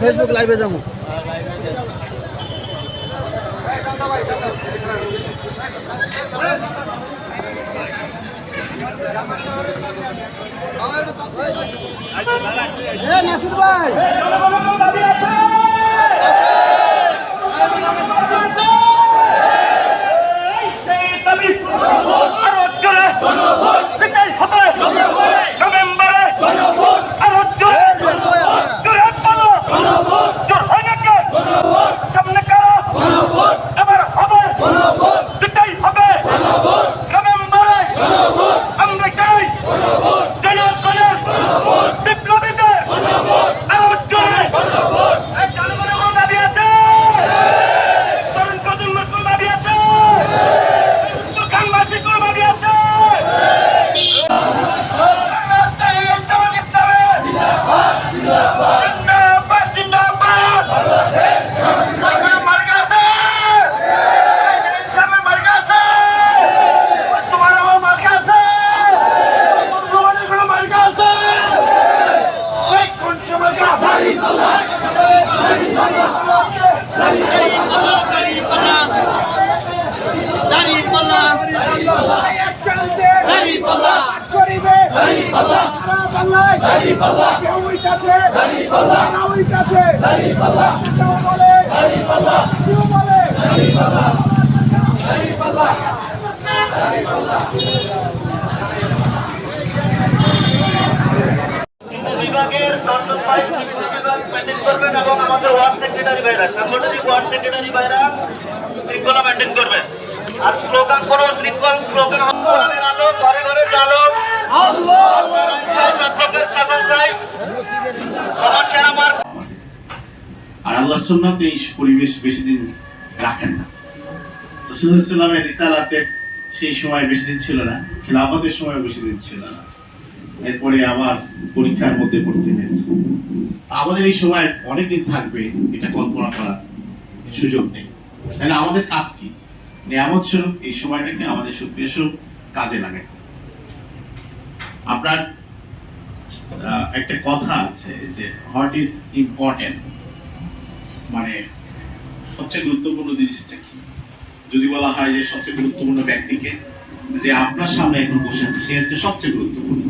Facebook লাইভে যাব। এ নাসির ভাই! বিভাগের দর্শক ভাই বিভাগ মেনটেন করবেন এবং আমাদের ওয়ার্ড সেক্রেটারি ভাইরা, সাংগঠনিক ওয়ার্ড সেক্রেটারি ভাইরা শৃঙ্খলা মেনটেন করবেন। আর স্লোগান করো, শৃঙ্খল স্লোগান আর আল্লাহ সুন্নাত এই পরিবেশ বেশি দিন রাখেন না। রসুলামের সেই সময় বেশি দিন ছিল না, খিলাফতের সময় বেশি দিন ছিল না। এরপরে আবার পরীক্ষার মধ্যে পড়তে হয়েছে। আমাদের এই সময় অনেকদিন থাকবে এটা কল্পনা করার সুযোগ নেই। তাহলে আমাদের কাজ কি? নিয়ামত স্বরূপ এই সময়টাকে আমাদের সুক্রিয় স্বরূপ কাজে লাগাতে। আপনার একটা কথা আছে যে হোয়াট ইজ ইম্পর্টেন্ট মানে সবচেয়ে গুরুত্বপূর্ণ জিনিসটা কি? যদি বলা হয় যে সবচেয়ে গুরুত্বপূর্ণ ব্যক্তিকে, যে আপনার সামনে এখন বসে আছে, সে হচ্ছে সবচেয়ে গুরুত্বপূর্ণ।